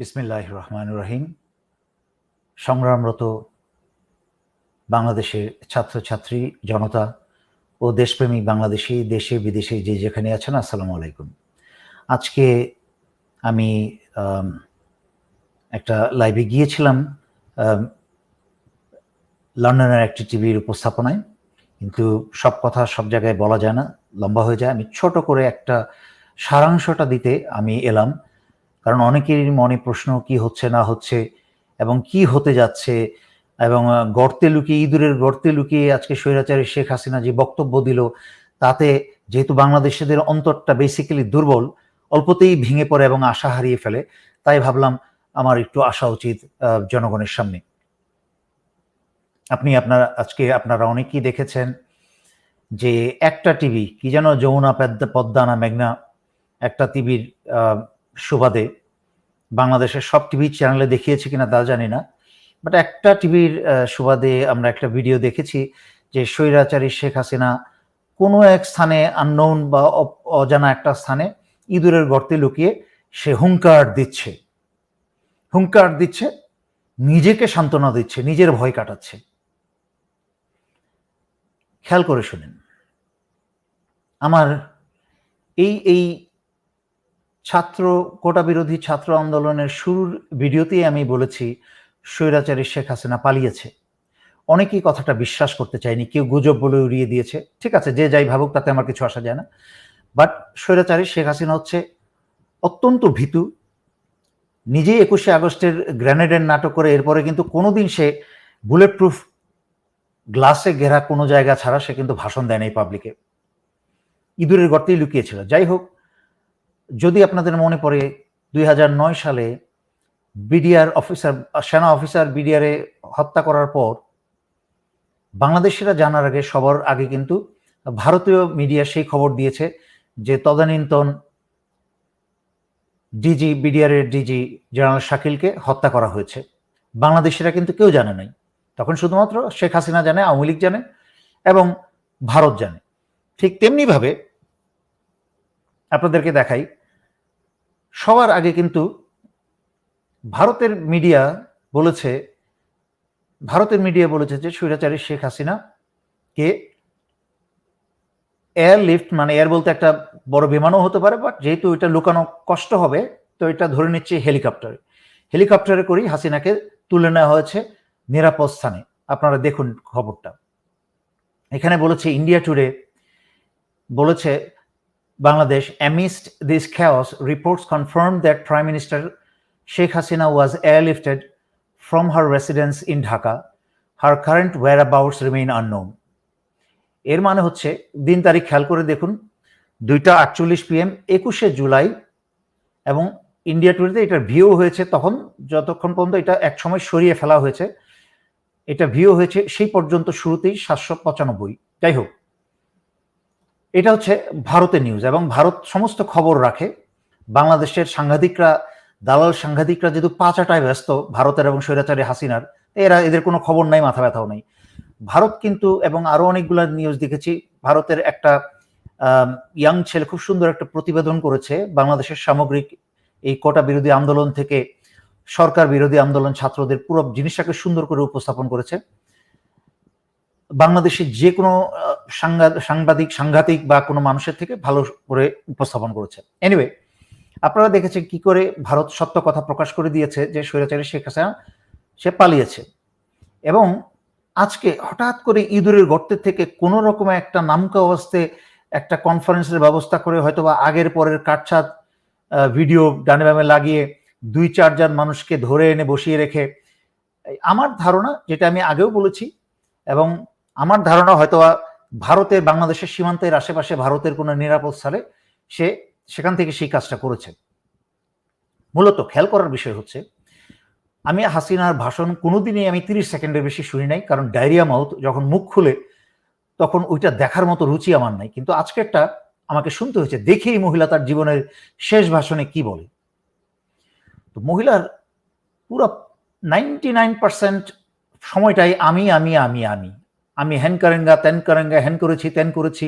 বিসমিল্লাহ রহমান রহিম। সংগ্রামরত বাংলাদেশের ছাত্রছাত্রী, জনতা ও দেশপ্রেমিক বাংলাদেশি, দেশে বিদেশে যে যেখানে আছেন, আসসালামু আলাইকুম। আজকে আমি একটা লাইভে গিয়েছিলাম লন্ডনের একটি টিভির উপস্থাপনায়। কিন্তু সব কথা সব জায়গায় বলা যায় না, লম্বা হয়ে যায়। আমি ছোট করে একটা সারাংশটা দিতে আমি এলাম। কারণ অনেকেরই মনে প্রশ্ন, কি হচ্ছে, না হচ্ছে, এবং কি হতে যাচ্ছে, এবং গর্তে লুকিয়ে, ইঁদুরের গর্তে লুকিয়ে আজকে স্বৈরাচারী শেখ হাসিনা যে বক্তব্য দিল, তাতে যেহেতু বাংলাদেশিদের অন্তরটা বেসিক্যালি দুর্বল, অল্পতেই ভেঙে পড়ে এবং আশা হারিয়ে ফেলে, তাই ভাবলাম আমার একটু আসা উচিত জনগণের সামনে। আপনি আপনার, আজকে আপনারা অনেকেই দেখেছেন যে একটা টিভি, কি যেন যমুনা পদ্মা না মেঘনা একটা টিভির সুবাদে বাংলাদেশের সব টিভি চ্যানেলে দেখিয়েছে কিনা তা জানি না বাট একটা টিভির সুবাদে আমরা একটা ভিডিও দেখেছি যে স্বৈরাচারী শেখ হাসিনা কোনো এক স্থানে আননোন বা অজানা একটা স্থানে ইঁদুরের গর্তে লুকিয়ে সে হুঙ্কার দিচ্ছে। হুঙ্কার দিচ্ছে, নিজেকে সান্ত্বনা দিচ্ছে, নিজের ভয় কাটাচ্ছে। খেয়াল করে শুনেন, আমার এই এই ছাত্র কোটা বিরোধী ছাত্র আন্দোলনের শুরুর ভিডিওতেই আমি বলেছি, স্বৈরাচারী শেখ হাসিনা পালিয়েছে। অনেকেই কথাটা বিশ্বাস করতে চায়নি, কেউ গুজব বলে উড়িয়ে দিয়েছে। ঠিক আছে, যে যাই ভাবুক, তাতে আমার কিছু আসা যায় না। বাট স্বৈরাচারী শেখ হাসিনা হচ্ছে অত্যন্ত ভীতু। নিজেই একুশে আগস্টের গ্রেনেডের নাটক করে এরপরে কিন্তু কোনোদিন সে বুলেট প্রুফ গ্লাসে ঘেরা কোনো জায়গা ছাড়া সে কিন্তু ভাষণ দেয় নাই পাবলিকে ইঁদুরের গর্তেই লুকিয়েছিল। যাই হোক যদি আপনাদের মনে পড়ে দুই হাজার নয় সালে বিডিআর অফিসার, সেনা অফিসার বিডিআরে হত্যা করার পর বাংলাদেশিরা জানার আগে সবার আগে কিন্তু ভারতীয় মিডিয়া সেই খবর দিয়েছে যে তদানীন্তন ডিজি বিডিআরের ডিজি জেনারেল শাকিলকে হত্যা করা হয়েছে। বাংলাদেশিরা কিন্তু কেউ জানে নাই। তখন শুধুমাত্র শেখ হাসিনা জানে, আওয়ামী লীগ জানে এবং ভারত জানে। ঠিক তেমনিভাবে আপনাদেরকে দেখাই সবার আগে কিন্তু ভারতের মিডিয়া বলেছে, ভারতের মিডিয়া বলেছে যে স্বৈরাচারী শেখ হাসিনা কে এয়ার লিফট মানে এয়ার বলতে একটা বড় বিমানও হতে পারে বাট যেহেতু এটা লুকানো কষ্ট হবে, তো এটা ধরে নিচ্ছে হেলিকপ্টারে। হেলিকপ্টারে করেই হাসিনাকে তুলে নেওয়া হয়েছে নিরাপদ স্থানে। আপনারা দেখুন খবরটা। এখানে বলেছে ইন্ডিয়া টুডে বলেছে Bangladesh, amidst this chaos, reports confirmed that Prime Minister Sheikh Hasina was airlifted from her residence in Dhaka. Her current whereabouts remain unknown. এর মানে হচ্ছে দিন তারিখ খেয়াল করে দেখুন দুইটা আটচল্লিশ পিএম একুশে জুলাই এবং ইন্ডিয়া টুরিতে এটার ভিউ হয়েছে তখন যতক্ষণ পর্যন্ত এটা এক সময় সরিয়ে ফেলা হয়েছে এটা ভিউ হয়েছে সেই পর্যন্ত শুরুতেই সাতশো পঁচানব্বই যাই হোক এটা হচ্ছে ভারতের নিউজ এবং ভারত সমস্ত খবর রাখে। বাংলাদেশের সাংঘাতিকরা, দালাল সাংঘাতিকরা যেহেতু পাচাটায় ব্যস্ত, ভারতের এবং স্বৈরাচারী হাসিনার, এরা এদের কোনো খবর নাই, মাথা ব্যথাও নেই। ভারত কিন্তু এবং আরও অনেকগুলো নিউজ দেখেছি, ভারতের একটা ইয়াং ছেলে খুব সুন্দর একটা প্রতিবেদন করেছে, বাংলাদেশের সামগ্রিক এই কোটা বিরোধী আন্দোলন থেকে সরকার বিরোধী আন্দোলন ছাত্রদের পুরো জিনিসটাকে সুন্দর করে উপস্থাপন করেছে। বাংলাদেশের যে কোনো সাংবাদিক, সাংঘাতিক বা কোনো মানুষের থেকে ভালো করে উপস্থাপন করেছে। এনিওয়ে আপনারা দেখেছেন কি করে ভারত সত্য কথা প্রকাশ করে দিয়েছে যে স্বৈরাচারী শেখ হাসিনা, সে পালিয়েছে। এবং আজকে হঠাৎ করে ইঁদুরের গর্তের থেকে কোনো রকম একটা নামকা অবস্থায় একটা কনফারেন্সের ব্যবস্থা করে হয়তো বা আগের পরের কাটছাদ ভিডিও ডানে বামে লাগিয়ে দুই চারজন মানুষকে ধরে এনে বসিয়ে রেখে আমার ধারণা যেটা আমি আগেও বলেছি এবং আমার ধারণা হয়তো ভারতের বাংলাদেশের সীমান্তের আশেপাশে ভারতের কোনো নিরাপদ স্থানে সে সেখান থেকে সেই কাজটা করেছে। মূলত খেয়াল করার বিষয় হচ্ছে, আমি হাসিনার ভাষণ কোনোদিনই আমি তিরিশ সেকেন্ডের বেশি শুনি নাই, কারণ ডায়রিয়া মাউথ যখন মুখ খুলে তখন ওইটা দেখার মতো রুচি আমার নাই। কিন্তু আজকেরটা আমাকে শুনতে হয়েছে, দেখেই মহিলা তার জীবনের শেষ ভাষণে কি বলে। তো মহিলার পুরো নাইনটি নাইন পার্সেন্ট সময়টাই আমি আমি আমি আমি। আমি হ্যান করেঙ্গা, তেন করেঙ্গা হ্যান করেছি, তেন করেছি।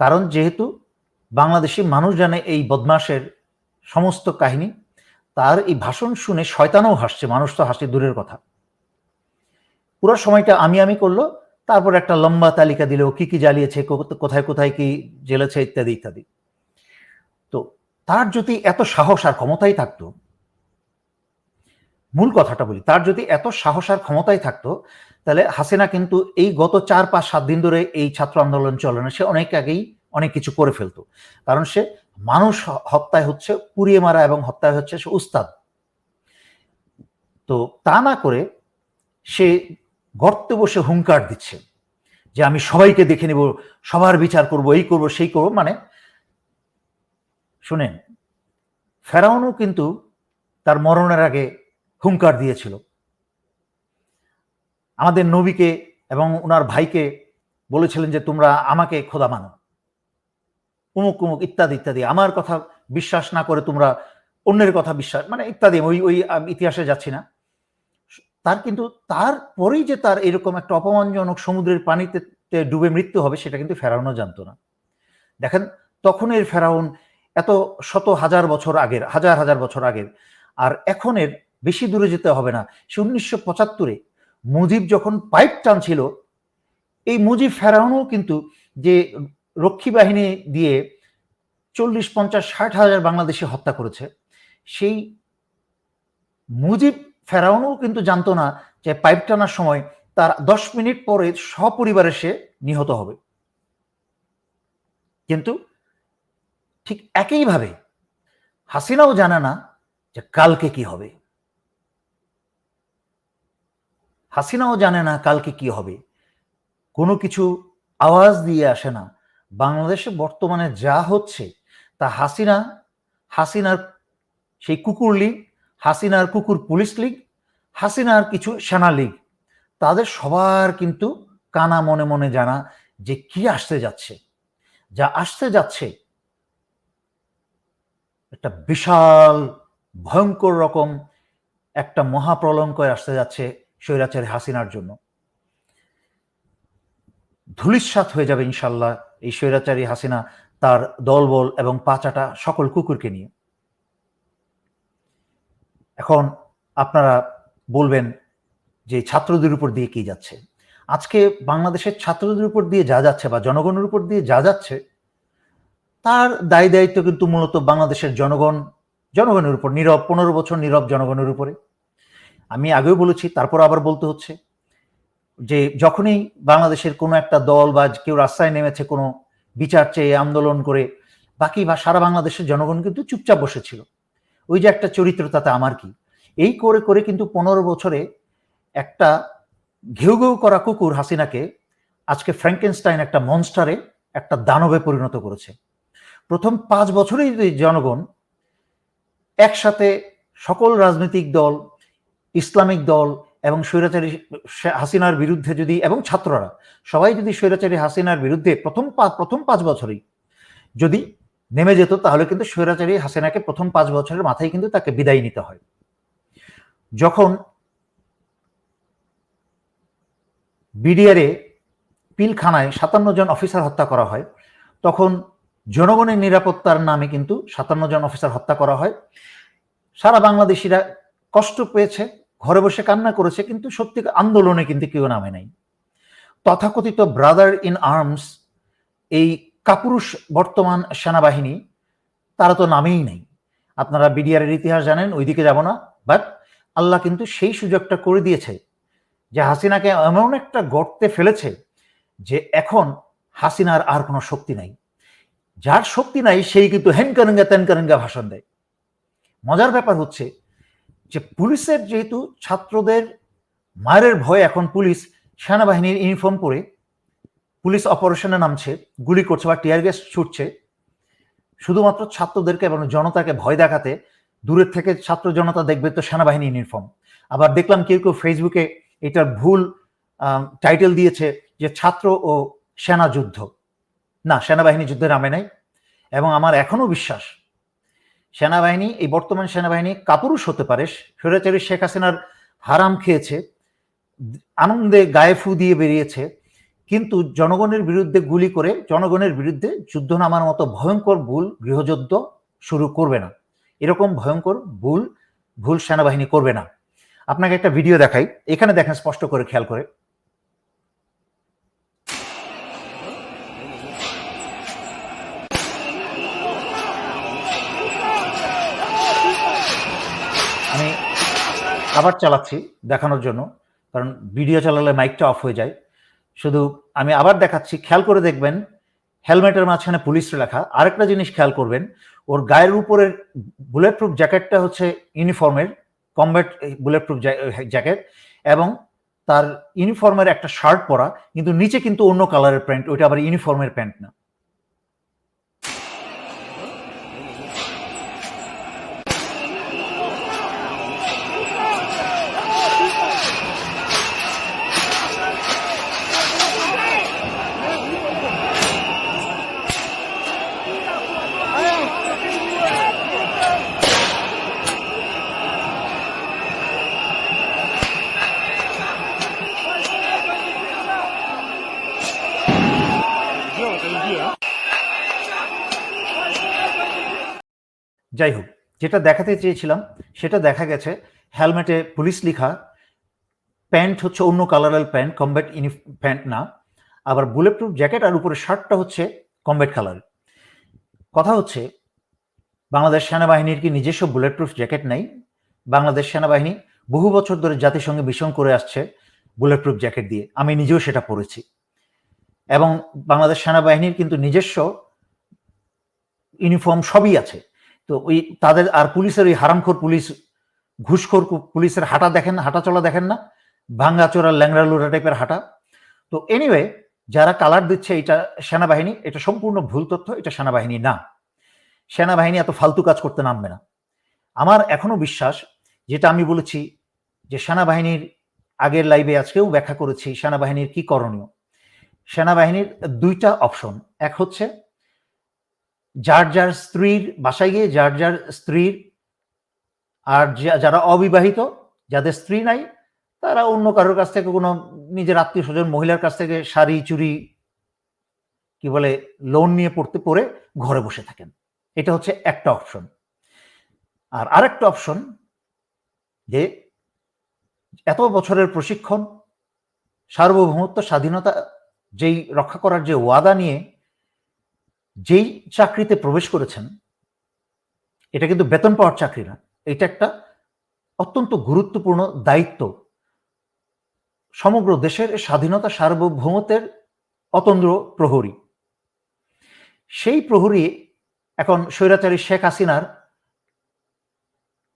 কারণ যেহেতু বাংলাদেশি মানুষ জানে এই বদমাসের সমস্ত কাহিনী, তার এই ভাষণ শুনে শয়তানও হাসছে, মানুষ তো হাসছে, দূরের কথা। পুরো সময়টা আমি আমি করল, তারপর একটা লম্বা তালিকা দিল, কি কি জ্বালিয়েছে কোথায় কোথায় কি জেলেছে ইত্যাদি ইত্যাদি। তো তার যদি এত সাহস আর ক্ষমতাই থাকতো মূল কথাটা বলি, তার যদি এত সাহস আর ক্ষমতাই থাকতো, তাহলে হাসিনা কিন্তু এই গত চার, পাঁচ, সাত দিন ধরে এই ছাত্র আন্দোলন চলে না, সে অনেক আগেই অনেক কিছু করে ফেলতো। কারণ সে মানুষ হত্যায় হচ্ছে, পুড়িয়ে মারা এবং হত্যায় হচ্ছে সে উস্তাদ। তো তা না করে সে গর্তে বসে হুঙ্কার দিচ্ছে যে আমি সবাইকে দেখে নেব, সবার বিচার করব, এই করব, সেই করব মানে শুনেন, ফেরাউনও কিন্তু তার মরণের আগে হুঙ্কার দিয়েছিল। আমাদের নবীকে এবং ওনার ভাইকে বলেছিলেন যে, তোমরা আমাকে খোদা মানো। উমুক উমুক, ইত্যাদি ইত্যাদি। আমার কথা বিশ্বাস না করে তোমরা অন্যের কথা বিশ্বাস মানে ইত্যাদি, ওই ওই ইতিহাসে যাচ্ছি না। তার কিন্তু, তারপরেই যে তার এরকম একটা অপমানজনক সমুদ্রের পানিতে ডুবে মৃত্যু হবে, সেটা কিন্তু ফেরাউনও জানতো না। দেখেন, তখনের ফেরাউন এত শত হাজার বছর আগের, হাজার হাজার বছর আগের, আর এখনের বেশি দূরে যেতে হবে না। সে উনিশশো পঁচাত্তরে মুজিব যখন পাইপ টানছিল, এই মুজিব ফেরাউনও কিন্তু যে রক্ষী বাহিনী দিয়ে চল্লিশ, পঞ্চাশ, ষাট হাজার বাংলাদেশে হত্যা করেছে, সেই মুজিব ফেরাউনও কিন্তু জানতো না যে পাইপ টানার সময় তার দশ মিনিট পরে সপরিবারে সে নিহত হবে। কিন্তু ঠিক একইভাবে হাসিনাও জানে না যে কালকে কি হবে। হাসিনাও জানে না কালকে কি হবে। কোনো কিছু আওয়াজ দিয়ে আসে না। বাংলাদেশে বর্তমানে যা হচ্ছে, তা হাসিনা, হাসিনার সেই কুকুর লীগ, হাসিনার কুকুর পুলিশ লীগ, হাসিনার কিছু সেনা লীগ, তাদের সবার কিন্তু কানা মনে মনে জানা যে কি আসতে যাচ্ছে। যা আসতে যাচ্ছে একটা বিশাল, ভয়ঙ্কর রকম একটা মহাপ্রলঙ্কয় আসতে যাচ্ছে স্বৈরাচারী হাসিনার জন্য। ধুলিস্বাত হয়ে যাবে ইনশাল্লাহ এই স্বৈরাচারী হাসিনা তার দলবল এবং পাচাটা সকল কুকুরকে নিয়ে। এখন আপনারা বলবেন যে ছাত্রদের উপর দিয়ে কি যাচ্ছে? আজকে বাংলাদেশের ছাত্রদের উপর দিয়ে যা যাচ্ছে বা জনগণের উপর দিয়ে যা যাচ্ছে, তার দায় দায়িত্ব কিন্তু মূলত বাংলাদেশের জনগণ, জনগণের উপর, নীরব, পনেরো বছর নীরব জনগণের উপরে। আমি আগেও বলেছি, তারপর আবার বলতে হচ্ছে যে যখনই বাংলাদেশের কোনো একটা দল বা কেউ রাস্তায় নেমেছে কোনো বিচার চেয়ে আন্দোলন করে, বাকি বা সারা বাংলাদেশের জনগণ কিন্তু চুপচাপ বসেছিল। ওই যে একটা চরিত্র তাতে আমার কি? এই করে করে কিন্তু পনেরো বছরে একটা ঘেউ ঘেউ করা কুকুর হাসিনাকে আজকে ফ্র্যাঙ্কেনস্টাইন একটা মনস্টারে একটা দানবে পরিণত করেছে। প্রথম পাঁচ বছরেই যদি জনগণ একসাথে সকল রাজনৈতিক দল ইসলামিক দল এবং স্বৈরাচারী হাসিনার বিরুদ্ধে যদি, এবং ছাত্ররা, সবাই যদি স্বৈরাচারী হাসিনার বিরুদ্ধে প্রথম প্রথম পাঁচ বছরেই যদি নেমে যেত, তাহলে কিন্তু স্বৈরাচারী হাসিনাকে প্রথম পাঁচ বছরের মাথায় কিন্তু তাকে বিদায় নিতে হয়। যখন বিডিআরে পিলখানায় সাতান্ন জন অফিসার হত্যা করা হয়, তখন জনগণের নিরাপত্তার নামে কিন্তু সাতান্ন জন অফিসার হত্যা করা হয়। সারা বাংলাদেশিরা কষ্ট পেয়েছে ঘরে বসে কান্না করেছে, কিন্তু সত্যি আন্দোলনে কিন্তু কেউ নামে নাই। তথাকথিত ব্রাদার ইন আর্মস, এই কাপুরুষ বর্তমান সেনাবাহিনী, তারা তো নামেই নেই। আপনারা বিডিআরের ইতিহাস জানেন, ওইদিকে যাব না, বাট আল্লাহ কিন্তু সেই সুযোগটা করে দিয়েছে যে হাসিনাকে এমন একটা গর্তে ফেলেছে যে এখন হাসিনার আর কোনো শক্তি নাই। যার শক্তি নাই, সেই কিন্তু হেনকারেঙ্গা তেনকারেঙ্গা ভাষণ দেয়। মজার ব্যাপার হচ্ছে যে পুলিশের যেহেতু ছাত্রদের মায়ের ভয় এখন পুলিশ সেনাবাহিনীর ইউনিফর্ম পরে পুলিশ অপারেশনে নামছে, গুলি করছে বা টিয়ার গ্যাস ছুটছে, শুধুমাত্র ছাত্রদেরকে এবং জনতাকে ভয় দেখাতে দূরের থেকে ছাত্র জনতা দেখবে তো সেনাবাহিনী ইউনিফর্ম আবার দেখলাম কেউ কেউ ফেসবুকে এটার ভুল টাইটেল দিয়েছে যে ছাত্র ও সেনা যুদ্ধ। না, সেনাবাহিনী যুদ্ধের নামে নাই। এবং আমার এখনও বিশ্বাস সেনাবাহিনী, এই বর্তমান সেনাবাহিনী কাপুরুষ হতে পারে। স্বৈরাচারী শেখ হাসিনার হারাম খেয়েছে, আনন্দে গায়ে ফু দিয়ে বেরিয়েছে, কিন্তু জনগণের বিরুদ্ধে গুলি করে, জনগণের বিরুদ্ধে যুদ্ধ নামার মতো ভয়ঙ্কর ভুল গৃহযুদ্ধ শুরু করবে না। এরকম ভয়ঙ্কর ভুল ভুল সেনাবাহিনী করবে না। আপনাকে একটা ভিডিও দেখাই। এখানে দেখেন, স্পষ্ট করে খেয়াল করে। আবার চালাচ্ছি দেখানোর জন্য, কারণ ভিডিও চালালে মাইকটা অফ হয়ে যায়। শুধু আমি আবার দেখাচ্ছি, খেয়াল করে দেখবেন, হেলমেটের মাঝখানে পুলিশ লেখা, আরেকটা জিনিস খেয়াল করবেন, ওর গায়ের উপরের বুলেট প্রুফ জ্যাকেটটা হচ্ছে ইউনিফর্মের কমব্যাট বুলেট প্রুফ জ্যাকেট এবং তার ইউনিফর্মের একটা শার্ট পরা, কিন্তু নিচে কিন্তু অন্য কালারের প্যান্ট, ওইটা আবার ইউনিফর্মের প্যান্ট না। যেটা দেখাতে চেয়েছিলাম, সেটা দেখা গেছে। হেলমেটে পুলিশ লিখা, প্যান্ট হচ্ছে অন্য কালারের প্যান্ট কমব্যাট ইউনি প্যান্ট না। আবার বুলেট প্রুফ জ্যাকেট আর উপরে শার্টটা হচ্ছে কমব্যাট কালার কথা হচ্ছে, বাংলাদেশ সেনাবাহিনীর কি নিজস্ব বুলেট প্রুফ জ্যাকেট নেই? বাংলাদেশ সেনাবাহিনী বহু বছর ধরে জাতিসংঘে মিশন করে আসছে বুলেট প্রুফ জ্যাকেট দিয়ে। আমি নিজেও সেটা পড়েছি এবং বাংলাদেশ সেনাবাহিনীর কিন্তু নিজস্ব ইউনিফর্ম সবই আছে। তো ওই তাদের আর পুলিশের ওই হারামখোর পুলিশ, ঘুষখোর পুলিশের হাঁটা দেখেন, হাঁটা চলা দেখেন না ভাঙ্গা চোরা ল্যাংড়া লুড়া টাইপের হাঁটা। তো এনিওয়ে যারা কালার দিচ্ছে এটা সেনাবাহিনী, এটা সম্পূর্ণ ভুল তথ্য, এটা সেনাবাহিনী না। সেনাবাহিনী এত ফালতু কাজ করতে নামবে না। আমার এখনও বিশ্বাস, যেটা আমি বলেছি, যে সেনাবাহিনীর আগের লাইভে আজকেও ব্যাখ্যা করেছি, সেনাবাহিনীর কি করণীয়? সেনাবাহিনীর দুইটা অপশন এক হচ্ছে যার যার স্ত্রীর বাসায় গিয়ে যার যার স্ত্রীর আর যারা অবিবাহিত, যাদের স্ত্রী নাই, তারা অন্য কারোর কাছ থেকে কোনো নিজের আত্মীয় স্বজন মহিলার কাছ থেকে শাড়ি চুরি কি বলে লোন নিয়ে পড়তে, পড়ে ঘরে বসে থাকেন। এটা হচ্ছে একটা অপশন আর আরেকটা অপশন যে এত বছরের প্রশিক্ষণ, সার্বভৌমত্ব, স্বাধীনতা, যেই রক্ষা করার যে ওয়াদা নিয়ে যেই চাকরিতে প্রবেশ করেছেন, এটা কিন্তু বেতন পাওয়ার চাকরি না। এটা একটা অত্যন্ত গুরুত্বপূর্ণ দায়িত্ব। সমগ্র দেশের স্বাধীনতা সার্বভৌমত্বের অতন্দ্র প্রহরী। সেই প্রহরী এখন স্বৈরাচারী শেখ হাসিনার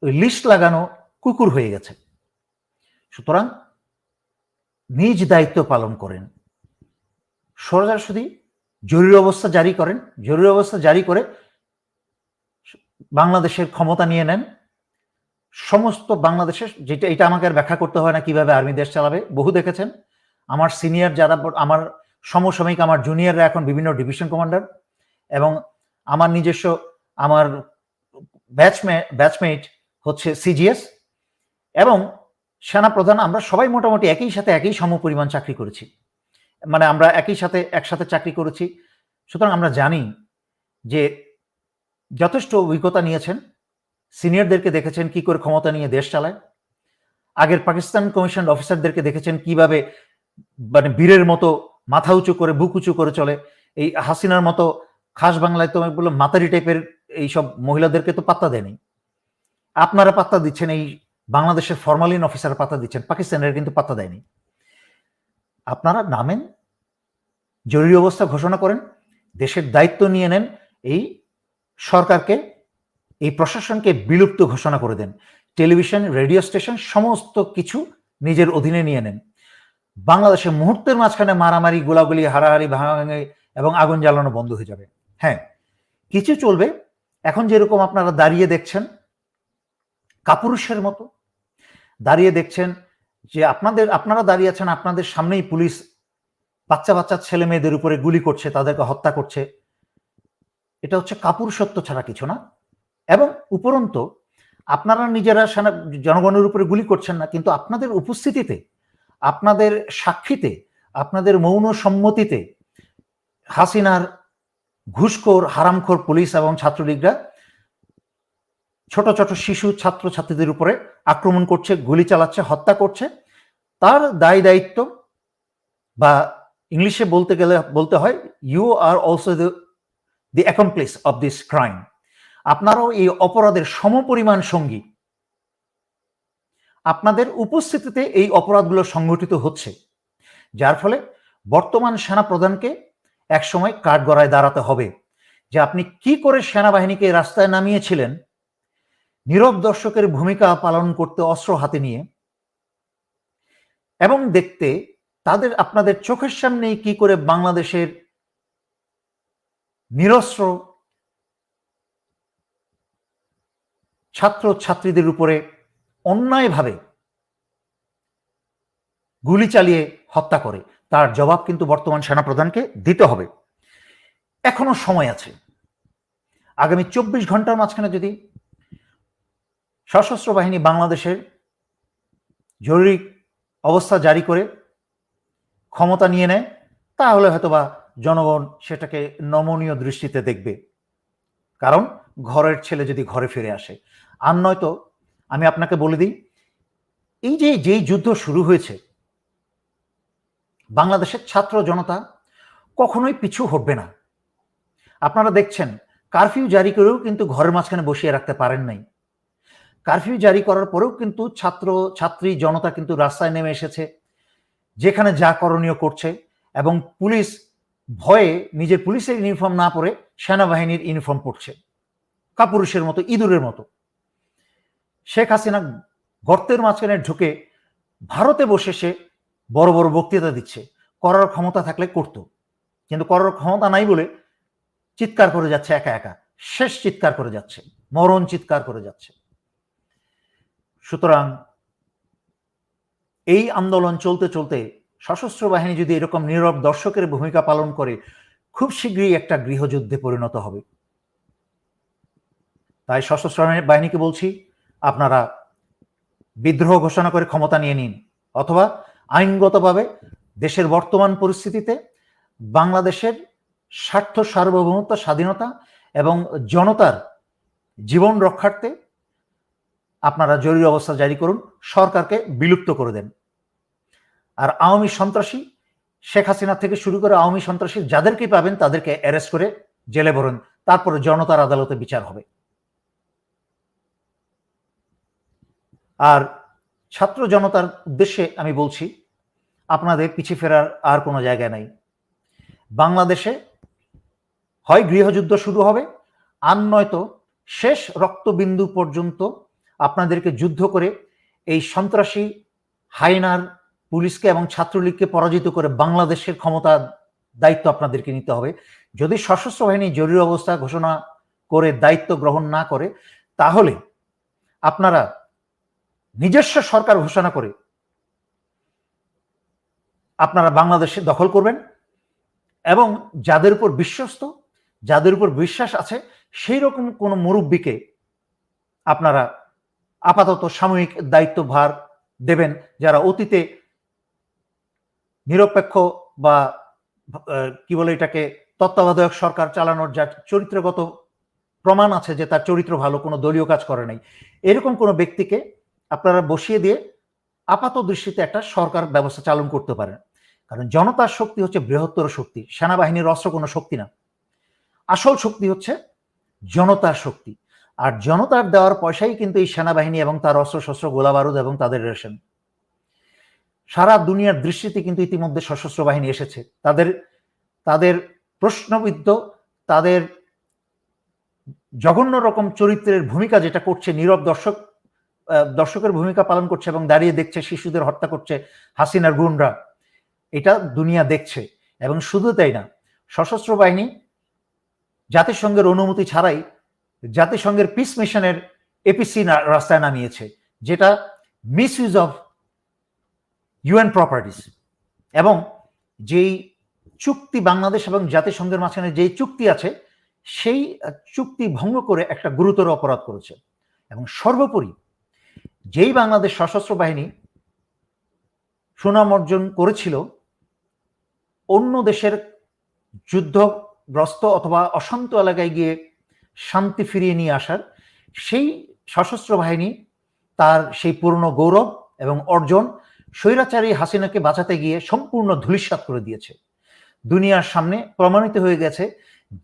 লিস্ট লাগানো কুকুর হয়ে গেছে। সুতরাং নিজ দায়িত্ব পালন করেন। সরাসরি জরুরি অবস্থা জারি করেন। জরুরি অবস্থা জারি করে বাংলাদেশের ক্ষমতা নিয়ে নেন। সমস্ত বাংলাদেশের যেটা, এটা আমাকে আর ব্যাখ্যা করতে হয় না কীভাবে আর্মি দেশ চালাবে। বহু দেখেছেন। আমার সিনিয়র যারা, আমার সমসাময়িক, আমার জুনিয়ররা এখন বিভিন্ন ডিভিশন কমান্ডার এবং আমার নিজস্ব, আমার ব্যাচমে, ব্যাচমেট হচ্ছে সিজিএস এবং সেনা প্রধান আমরা সবাই মোটামুটি একই সাথে একই সম পরিমাণ চাকরি করেছি। মানে আমরা একই সাথে, একসাথে চাকরি করেছি। সুতরাং আমরা জানি যে যথেষ্ট অভিজ্ঞতা নিয়েছেন। সিনিয়রদেরকে দেখেছেন কি করে ক্ষমতা নিয়ে দেশ চালায়। আগের পাকিস্তান কমিশন অফিসারদেরকে দেখেছেন কীভাবে মানে বীরের মতো মাথা উঁচু করে, বুক উঁচু করে চলে। এই হাসিনার মতো খাস বাংলায় তো বললাম মাতারি টাইপের এইসব মহিলাদেরকে তো পাত্তা দেয়নি। আপনারা পাত্তা দিচ্ছেন, এই বাংলাদেশের ফরমালিন অফিসার পাত্তা দিচ্ছেন, পাকিস্তানের কিন্তু পাত্তা দেয়নি। আপনারা নামেন, জরুরি অবস্থা ঘোষণা করেন, দেশের দায়িত্ব নিয়ে নেন, এই সরকারকে, এই প্রশাসনকে বিলুপ্ত ঘোষণা করে দেন। টেলিভিশন, রেডিও স্টেশন, সমস্ত কিছু নিজের অধীনে নিয়ে নেন। বাংলাদেশে মুহূর্তের মাঝখানে মারামারি, গোলাগুলি, হারাহারি, ভাঙাভাঙি এবং আগুন জ্বালানো বন্ধ হয়ে যাবে। হ্যাঁ কিছু চলবে। এখন যেরকম আপনারা দাঁড়িয়ে দেখছেন, কাপুরুষের মতো দাঁড়িয়ে দেখছেন যে আপনাদের, আপনারা দাঁড়িয়ে আছেন, আপনাদের সামনেই পুলিশ বাচ্চা বাচ্চা ছেলে মেয়েদের উপরে গুলি করছে, তাদেরকে হত্যা করছে। এটা হচ্ছে কাপুরুষত্ব ছাড়া কিছু না। এবং উপরন্ত আপনারা নিজেরা জনগণের উপরে গুলি করছেন না, কিন্তু আপনাদের উপস্থিতিতে, আপনাদের সাক্ষীতে, আপনাদের মৌন সম্মতিতে হাসিনার ঘুষখোর, হারামখোর পুলিশ এবং ছাত্রলীগরা ছোট ছোট শিশু ছাত্র ছাত্রীদের উপরে আক্রমণ করছে, গুলি চালাচ্ছে, হত্যা করছে। তার দায় দায়িত্ব বা ইংলিশে বলতে গেলে, বলতে হয় you are also the the accomplice of this crime আপনারাও এই অপরাধের সমপরিমাণ সঙ্গী। আপনাদের উপস্থিতিতে এই অপরাধগুলো সংঘটিত হচ্ছে, যার ফলে বর্তমান সেনা প্রধানকে একসময় কাঠগড়ায় দাঁড়াতে হবে যে আপনি কি করে সেনাবাহিনীকে রাস্তায় নামিয়েছিলেন নীরব দর্শকের ভূমিকা পালন করতে অস্ত্র হাতে নিয়ে এবং দেখতে তাদের আপনাদের চোখের সামনেই কি করে বাংলাদেশের নিরস্ত্র ছাত্র ছাত্রীদের উপরে অন্যায়ভাবে গুলি চালিয়ে হত্যা করে, তার জবাব কিন্তু বর্তমান সেনাপ্রধানকে দিতে হবে। এখনও সময় আছে। আগামী চব্বিশ ঘণ্টার মাঝখানে যদি সশস্ত্র বাহিনী বাংলাদেশের জরুরি অবস্থা জারি করে ক্ষমতা নিয়ে নেয়, তাহলে হয়তোবা জনগণ সেটাকে নমনীয় দৃষ্টিতে দেখবে। কারণ ঘরের ছেলে যদি ঘরে ফিরে আসে। আর নয়তো আমি আপনাকে বলে দিই, এই যে যেই যুদ্ধ শুরু হয়েছে, বাংলাদেশের ছাত্র জনতা কখনোই পিছু হটবে না। আপনারা দেখছেন, কারফিউ জারি করেও কিন্তু ঘরের মাঝখানে বসিয়ে রাখতে পারেন নাই। কারফিউ জারি করার পরেও কিন্তু ছাত্র, ছাত্রী, জনতা কিন্তু রাস্তায় নেমে এসেছে, যেখানে যা করণীয় করছে এবং পুলিশ ভয়ে নিজের পুলিশের ইউনিফর্ম না পরে সেনাবাহিনীর ইউনিফর্ম পরছে, কাপুরুষের মতো, ইঁদুরের মতো। শেখ হাসিনা গর্তের মাঝখানে ঢুকে ভারতে বসে সে বড় বড় বক্তৃতা দিচ্ছে, করার ক্ষমতা থাকলে করত, কিন্তু করার ক্ষমতা নাই বলে চিৎকার করে যাচ্ছে একা একা। শেষ চিৎকার করে যাচ্ছে, মরণ চিৎকার করে যাচ্ছে। সুতরাং এই আন্দোলন চলতে চলতে সশস্ত্র বাহিনী যদি এরকম নীরব দর্শকের ভূমিকা পালন করে, খুব শীঘ্রই একটা গৃহযুদ্ধে পরিণত হবে। তাই সশস্ত্র বাহিনীকে বলছি, আপনারা বিদ্রোহ ঘোষণা করে ক্ষমতা নিয়ে নিন, অথবা আইনগতভাবে দেশের বর্তমান পরিস্থিতিতে বাংলাদেশের স্বার্থ সার্বভৌমত্ব, স্বাধীনতা এবং জনতার জীবন রক্ষার্থে আপনারা জরুরি অবস্থা জারি করুন, সরকারকে বিলুপ্ত করে দেন। আর আওয়ামী সন্ত্রাসী, শেখ হাসিনা থেকে শুরু করে আওয়ামী সন্ত্রাসী যাদেরকে পাবেন তাদেরকে অ্যারেস্ট করে জেলে ভরেন। তারপরে জনতার আদালতে বিচার হবে। আর ছাত্র জনতার উদ্দেশ্যে আমি বলছি, আপনাদের পিছিয়ে ফেরার আর কোনো জায়গা নাই। বাংলাদেশে হয় গৃহযুদ্ধ শুরু হবে, আর নয়তো শেষ রক্তবিন্দু পর্যন্ত আপনাদেরকে যুদ্ধ করে এই সন্ত্রাসী হাইনার পুলিশকে এবং ছাত্রলীগকে পরাজিত করে বাংলাদেশের ক্ষমতা দায়িত্ব আপনাদেরকে নিতে হবে। যদি সশস্ত্র বাহিনী জরুরি অবস্থা ঘোষণা করে দায়িত্ব গ্রহণ না করে, তাহলে আপনারা নিজস্ব সরকার ঘোষণা করে আপনারা বাংলাদেশে দখল করবেন এবং যাদের উপর বিশ্বস্ত, যাদের উপর বিশ্বাস আছে সেই রকম কোনো মুরব্বীকে আপনারা আপাতত সাময়িক দায়িত্বভার দেবেন যারা অতীতে নিরপেক্ষ বা কি বলে এটাকে, তত্ত্বাবধায়ক সরকার চালানোর যা চরিত্রগত প্রমাণ আছে যে তার চরিত্র ভালো, কোনো দলীয় কাজ করে নাই। এরকম কোনো ব্যক্তিকে আপনারা বসিয়ে দিয়ে আপাত দৃষ্টিতে একটা সরকার ব্যবস্থা চালন করতে পারেন। কারণ জনতার শক্তি হচ্ছে বৃহত্তর শক্তি, সেনাবাহিনীর অস্ত্র কোনো শক্তি না। আসল শক্তি হচ্ছে জনতার শক্তি। আর জনতার দেওয়ার পয়সাই কিন্তু এই সেনাবাহিনী এবং তার অস্ত্র শস্ত্র গোলা বারুদ এবং তাদের রেশন। সারা দুনিয়ার দৃষ্টিতে কিন্তু ইতিমধ্যে সশস্ত্র বাহিনী এসেছে। তাদের তাদের প্রশ্নবিদ্ধ, তাদের জঘন্য রকম চরিত্রের ভূমিকা যেটা করছে, নীরব দর্শক দর্শকের ভূমিকা পালন করছে এবং দাঁড়িয়ে দেখছে, শিশুদের হত্যা করছে হাসিনার গুন্ডরা এটা দুনিয়া দেখছে এবং শুধু তাই না, সশস্ত্র বাহিনী জাতিসংঘের অনুমতি ছাড়াই জাতিসংঘের পিস মিশনের এপিসি রাস্তায় নামিয়েছে, যেটা misuse of UN properties এবং যেই চুক্তি বাংলাদেশ এবং জাতিসংঘের মাঝখানে যেই চুক্তি আছে, সেই চুক্তি ভঙ্গ করে একটা গুরুতর অপরাধ করেছে। এবং সর্বোপরি যেই বাংলাদেশ সশস্ত্র বাহিনী সুনাম অর্জন করেছিল, অন্য দেশের যুদ্ধগ্রস্ত অথবা অশান্ত এলাকায় গিয়ে শান্তি ফিরিয়ে নিয়ে আসার সেই সশস্ত্র বাহিনী, তার সেই পুরনো গৌরব এবং অর্জন স্বৈরাচারী হাসিনাকে বাঁচাতে গিয়ে সম্পূর্ণ ধূলিসাৎ করে দিয়েছে। দুনিয়ার সামনে প্রমাণিত হয়ে গেছে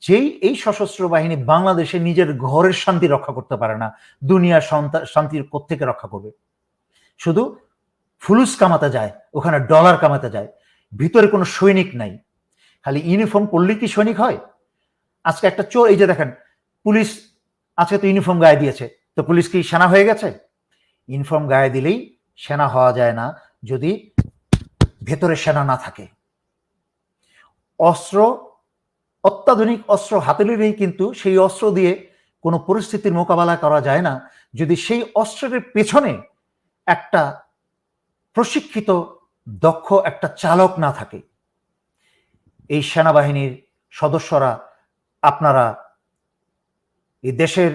যেই এই সশস্ত্র বাহিনী বাংলাদেশে নিজের ঘরের শান্তি রক্ষা করতে পারে না, দুনিয়ার শান্তির কোত্থেকে রক্ষা করবে। শুধু ফুলুস কামাতে যায়, ওখানে ডলার কামাতে যায়, ভিতরে কোনো সৈনিক নাই। খালি ইউনিফর্ম পরলেই কি সৈনিক হয়? আজকে একটা চোর, এই যে দেখেন পুলিশ আজকে তো ইউনিফর্ম গায়ে দিয়েছে। তো পুলিশ কি সেনা হয়ে গেছে? ইউনিফর্ম গায়ে দিলেই সেনা হওয়া যায় না যদি ভেতরে সেনা না থাকে। অস্ত্র, অত্যাধুনিক অস্ত্র হাতে নিলেই কিন্তু সেই অস্ত্র দিয়ে কোনো পরিস্থিতির মোকাবেলা করা যায় না। যদি সেই অস্ত্রের পেছনে একটা প্রশিক্ষিত, দক্ষ একটা চালক না থাকে, এই সেনাবাহিনীর সদস্যরা আপনারা এই দেশের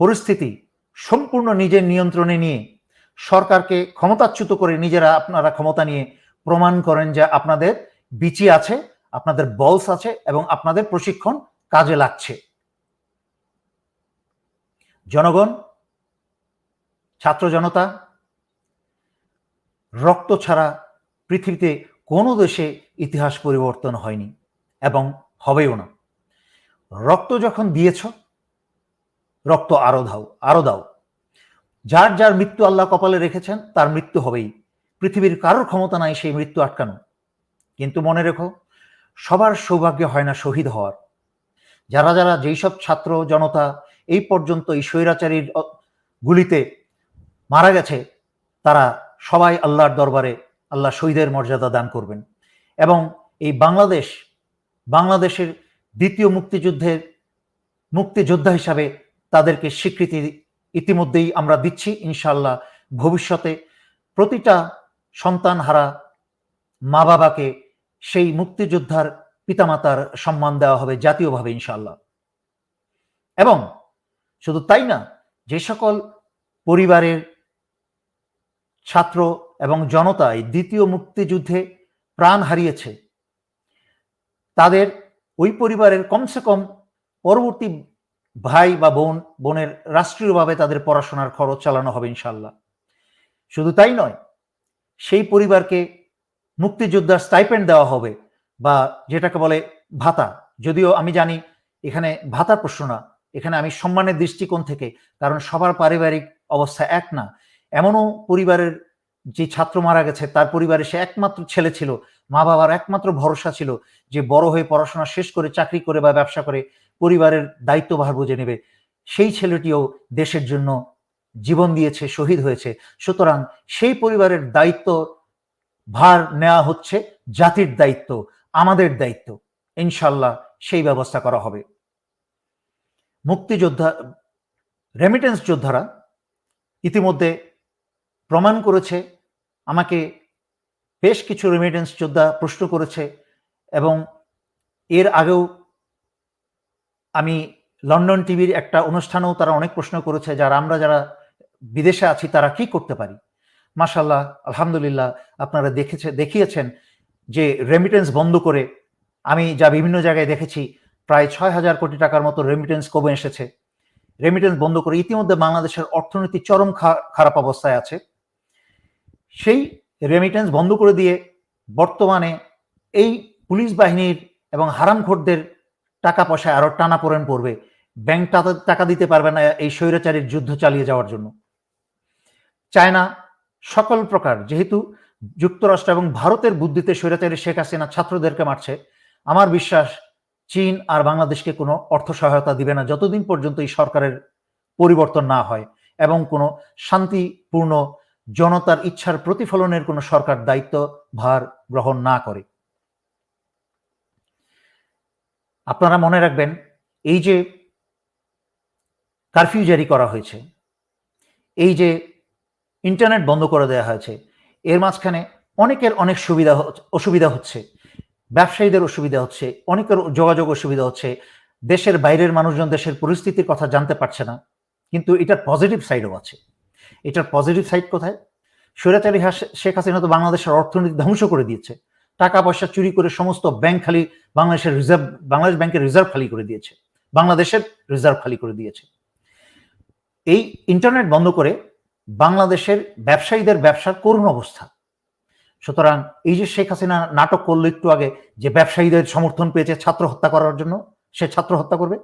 পরিস্থিতি সম্পূর্ণ নিজের নিয়ন্ত্রণে নিয়ে সরকারকে ক্ষমতাচ্যুত করে নিজেরা আপনারা ক্ষমতা নিয়ে প্রমাণ করেন যে আপনাদের বিচি আছে, আপনাদের বলস আছে এবং আপনাদের প্রশিক্ষণ কাজে লাগছে। জনগণ, ছাত্র জনতা, রক্ত ছাড়া পৃথিবীতে কোনো দেশে ইতিহাস পরিবর্তন হয়নি এবং হবেও না। রক্ত যখন দিয়েছ রক্ত আরও দাও আরও দাও। যার যার মৃত্যু আল্লাহ কপালে রেখেছেন, তার মৃত্যু হবেই। পৃথিবীর কারোর ক্ষমতা নাই সেই মৃত্যু আটকানো। কিন্তু মনে রেখো, সবার সৌভাগ্য হয় না শহীদ হওয়ার। যারা যারা যেই সব ছাত্র, জনতা এই পর্যন্ত এই স্বৈরাচারীর গুলিতে মারা গেছে, তারা সবাই আল্লাহর দরবারে আল্লাহ শহীদের মর্যাদা দান করবেন। এবং এই বাংলাদেশ, বাংলাদেশের দ্বিতীয় মুক্তিযুদ্ধের মুক্তিযোদ্ধা হিসাবে তাদেরকে স্বীকৃতি ইতিমধ্যেই আমরা দিচ্ছি ইনশাল্লাহ ভবিষ্যতে প্রতিটা সন্তান হারা মা বাবাকে সেই মুক্তিযোদ্ধার পিতামাতার সম্মান দেওয়া হবে জাতীয়ভাবে ইনশাল্লাহ এবং শুধু তাই না, যে সকল পরিবারের ছাত্র এবং জনতা এই দ্বিতীয় মুক্তিযুদ্ধে প্রাণ হারিয়েছে, তাদের ওই পরিবারের কমসে কম পরবর্তী ভাই বা বোন, বোনের রাষ্ট্রীয়ভাবে তাদের পড়াশোনার খরচ চালানো হবে ইনশাল্লাহ শুধু তাই নয়, সেই পরিবারকে মুক্তিযোদ্ধার স্টাইপেন্ড দেওয়া হবে বা যেটাকে বলে ভাতা। যদিও আমি জানি এখানে ভাতার প্রশ্ন না, এখানে আমি সম্মানের দৃষ্টিকোণ থেকে, কারণ সবার পারিবারিক অবস্থা এক না। এমনও পরিবারের যে ছাত্র মারা গেছে, তার পরিবারে সে একমাত্র ছেলে ছিল মা বাবার একমাত্র ভরসা ছিল যে বড় হয়ে পড়াশোনা শেষ করে, চাকরি করে বা ব্যবসা করে পরিবারের দায়িত্বভার বুঝে নেবে। সেই ছেলেটিও দেশের জন্য জীবন দিয়েছে, শহীদ হয়েছে। সুতরাং সেই পরিবারের দায়িত্ব ভার নেওয়া হচ্ছে জাতির দায়িত্ব, আমাদের দায়িত্ব। ইনশাল্লাহ সেই ব্যবস্থা করা হবে। মুক্তিযোদ্ধা রেমিটেন্স যোদ্ধারা ইতিমধ্যে প্রমাণ করেছে, আমাকে বেশ কিছু রেমিটেন্স যোদ্ধা প্রশ্ন করেছে এবং এর আগেও আমি লন্ডন টিভির একটা অনুষ্ঠানেও তারা অনেক প্রশ্ন করেছে, যারা আমরা যারা বিদেশে আছি তারা কি করতে পারি? মাসাল্লাহ আলহামদুলিল্লাহ, আপনারা দেখেছে, দেখিয়েছেন যে রেমিটেন্স বন্ধ করে আমি যা বিভিন্ন জায়গায় দেখেছি, প্রায় ছয় হাজার কোটি টাকার মতো রেমিটেন্স কমে এসেছে? রেমিটেন্স বন্ধ করে ইতিমধ্যে বাংলাদেশের অর্থনীতি চরম খারাপ অবস্থায় আছে। সেই রেমিটেন্স বন্ধ করে দিয়ে বর্তমানে এই পুলিশ বাহিনীর এবং হারামখোরদের টাকা পয়সা আরও টানা পড়েন পড়বে ব্যাংক টাকা দিতে পারবে না এই স্বৈরাচারীর যুদ্ধ চালিয়ে যাওয়ার জন্য। চায়না সকল প্রকার, যেহেতু যুক্তরাষ্ট্র এবং ভারতের বুদ্ধিতে স্বৈরাচারী শেখ হাসিনা ছাত্রদেরকে মারছে, আমার বিশ্বাস চীন আর বাংলাদেশকে কোনো অর্থ সহায়তা দিবে না যতদিন পর্যন্ত এই সরকারের পরিবর্তন না হয় এবং কোনো শান্তিপূর্ণ জনতার ইচ্ছার প্রতিফলনের কোনো সরকার দায়িত্ব ভার গ্রহণ না করে। আপনারা মনে রাখবেন, এই যে কারফিউ জারি করা হয়েছে, এই যে ইন্টারনেট বন্ধ করে দেওয়া হয়েছে, এর মাঝখানে অনেকের অনেক সুবিধা অসুবিধা হচ্ছে, ব্যবসায়ীদের অসুবিধা হচ্ছে, অনেকের যোগাযোগ অসুবিধা হচ্ছে, দেশের বাইরের মানুষজন দেশের পরিস্থিতির কথা জানতে পারছে না, কিন্তু এটার পজিটিভ সাইডও আছে। এটার পজিটিভ সাইড কোথায়? স্বৈরাচারী শেখ হাসিনা তো বাংলাদেশের অর্থনীতি ধ্বংস করে দিয়েছে। টাকা পয়সা চুরি করে সমস্ত ব্যাংক খালি বাংলাদেশের রিজার্ভ বাংলাদেশ ব্যাংকের রিজার্ভ খালি করে দিয়েছে। বাংলাদেশের রিজার্ভ খালি করে দিয়েছে। এই ইন্টারনেট বন্ধ করে বাংলাদেশের ব্যবসায়ীদের ব্যবসার করুণ অবস্থা। সুতরাং এই যে শেখ হাসিনা নাটক করল একটু আগে, যে ব্যবসায়ীদের সমর্থন পেয়েছে ছাত্র হত্যা করার জন্য, সে ছাত্র হত্যা করবে?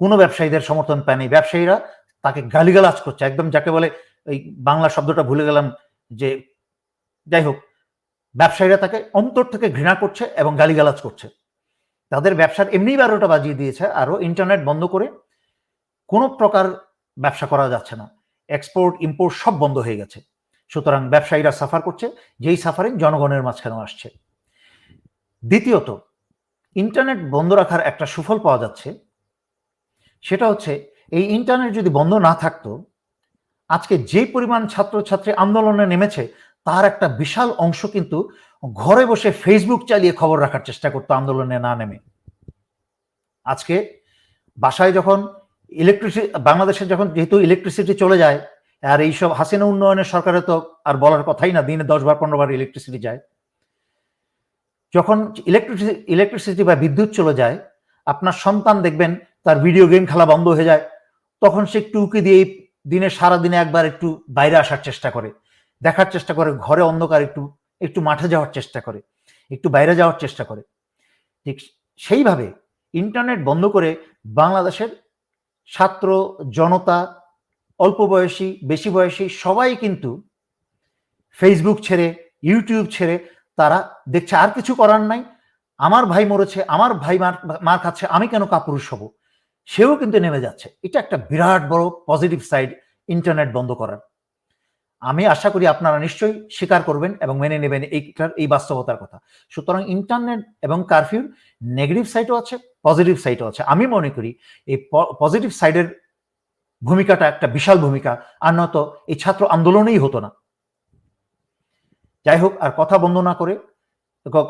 কোনো ব্যবসায়ীদের সমর্থন পায়নি ব্যবসায়ীরা তাকে গালিগালাজ করছে। একদম যাকে বলে, এই বাংলা শব্দটা ভুলে গেলাম যে, যাই হোক ব্যবসায়ীরা তাকে অন্তর থেকে ঘৃণা করছে এবং গালিগালাজ করছে। তাদের ব্যবসার এমনি বারোটা বাজিয়ে দিয়েছে আরও ইন্টারনেট বন্ধ করে কোনো প্রকার ব্যবসা করা যাচ্ছে না। এক্সপোর্ট, ইম্পোর্ট সব বন্ধ হয়ে গেছে। সুতরাং ব্যবসায়ীরা সাফার করছে, যেই সাফারিং জনগণের মাঝখানেও আসছে। দ্বিতীয়ত, ইন্টারনেট বন্ধ রাখার একটা সুফল পাওয়া যাচ্ছে। সেটা হচ্ছে, এই ইন্টারনেট যদি বন্ধ না থাকতো, আজকে যে পরিমাণ ছাত্রছাত্রী আন্দোলনে নেমেছে তার একটা বিশাল অংশ কিন্তু ঘরে বসে ফেসবুক চালিয়ে খবর রাখার চেষ্টা করতো আন্দোলনে না নেমে। আজকে বাসায় যখন ইলেকট্রিসিটি বাংলাদেশে যখন যেহেতু ইলেকট্রিসিটি চলে যায়, আর এইসব হাসিনা উন্নয়নের সরকারে তো আর বলার কথাই না, দিনে দশ বার, পনেরো বার ইলেকট্রিসিটি যায়। যখন ইলেকট্রিসিটি ইলেকট্রিসিটি বা বিদ্যুৎ চলে যায়, আপনার সন্তান দেখবেন তার ভিডিও গেম খেলা বন্ধ হয়ে যায়, তখন সে একটু উকি দিয়ে দিনে সারা দিনে একবার একটু বাইরে আসার চেষ্টা করে। দেখার চেষ্টা করে, ঘরে অন্ধকার একটু একটু মাঠে যাওয়ার চেষ্টা করে, একটু বাইরে যাওয়ার চেষ্টা করে। ঠিক সেইভাবে ইন্টারনেট বন্ধ করে বাংলাদেশের ছাত্র জনতা, অল্প বয়সী, বেশি বয়সী সবাই কিন্তু ফেসবুক ছেড়ে ইউটিউব ছেড়ে তারা দেখছে, আর কিছু করার নাই। আমার ভাই মরেছে, আমার ভাই মার মার খাচ্ছে, আমি কেন কাপুরুষ হব? সেও কিন্তু নেমে যাচ্ছে। এটা একটা বিরাট বড় পজিটিভ সাইড ইন্টারনেট বন্ধ করার। আমি আশা করি আপনারা নিশ্চয়ই স্বীকার করবেন এবং মেনে নেবেন এইটার এই বাস্তবতার কথা। সুতরাং ইন্টারনেট এবং কারফিউর নেগেটিভ সাইডও আছে পজিটিভ সাইডও আছে। আমি মনে করি এই পজিটিভ সাইডের ভূমিকাটা একটা বিশাল ভূমিকা, আর নয়তো এই ছাত্র আন্দোলনেই হতো না। যাই হোক, আর কথা বন্ধ না করে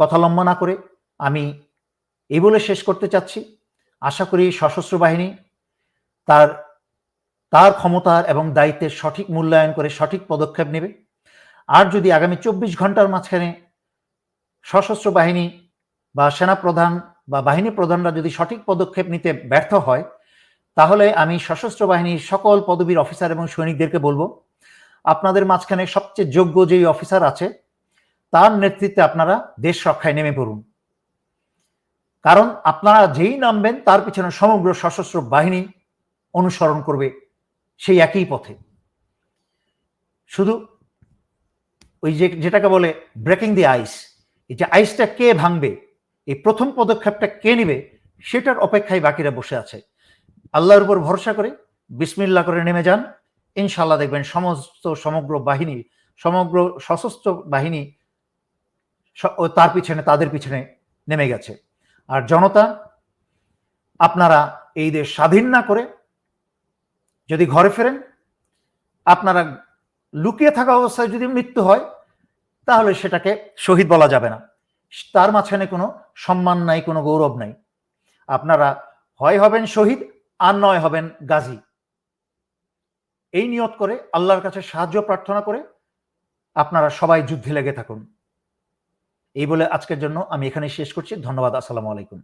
কথা লম্বা না করে, আমি এই বলে শেষ করতে চাচ্ছি। আশা করি সশস্ত্র বাহিনী তার তার ক্ষমতার এবং দায়িত্বের সঠিক মূল্যায়ন করে সঠিক পদক্ষেপ নেবে। আর যদি আগামী চব্বিশ ঘণ্টার মাঝখানে সশস্ত্র বাহিনী বা সেনা প্রধান বা বাহিনী প্রধানরা যদি সঠিক পদক্ষেপ নিতে ব্যর্থ হয়, তাহলে আমি সশস্ত্র বাহিনীর সকল পদবীর অফিসার এবং সৈনিকদেরকে বলব, আপনাদের মাঝখানে সবচেয়ে যোগ্য যেই অফিসার আছে, তার নেতৃত্বে আপনারা দেশ রক্ষায় নেমে পড়ুন। কারণ আপনারা যেই নামবেন, তার পিছনে সমগ্র সশস্ত্র বাহিনী অনুসরণ করবে। সেই একই পথে। শুধু ওই যে যেটাকে বলে ব্রেকিং দি আইস এই যে আইসটা কে ভাঙবে, এই প্রথম পদক্ষেপটা কে নেবে, সেটার অপেক্ষায় বাকিরা বসে আছে। আল্লাহর উপর ভরসা করে বিসমিল্লা করে নেমে যান। ইনশাল্লাহ দেখবেন সমস্ত সমগ্র বাহিনী, সমগ্র সশস্ত্র বাহিনী তার পিছনে, তাদের পিছনে নেমে গেছে। আর জনতা, আপনারা এই দেশ স্বাধীন না করে যদি ঘরে ফেরেন, আপনারা লুকিয়ে থাকা অবস্থায় যদি মৃত্যু হয়, তাহলে সেটাকে শহীদ বলা যাবে না। তার মাঝখানে কোনো সম্মান নাই, কোনো গৌরব নাই। আপনারা হয় হবেন শহীদ, আর নয় হবেন গাজী। এই নিয়ত করে আল্লাহর কাছে সাহায্য প্রার্থনা করে আপনারা সবাই যুদ্ধে লেগে থাকুন। এই বলে আজকের জন্য আমি এখানে শেষ করছি। ধন্যবাদ। আসসালামু আলাইকুম।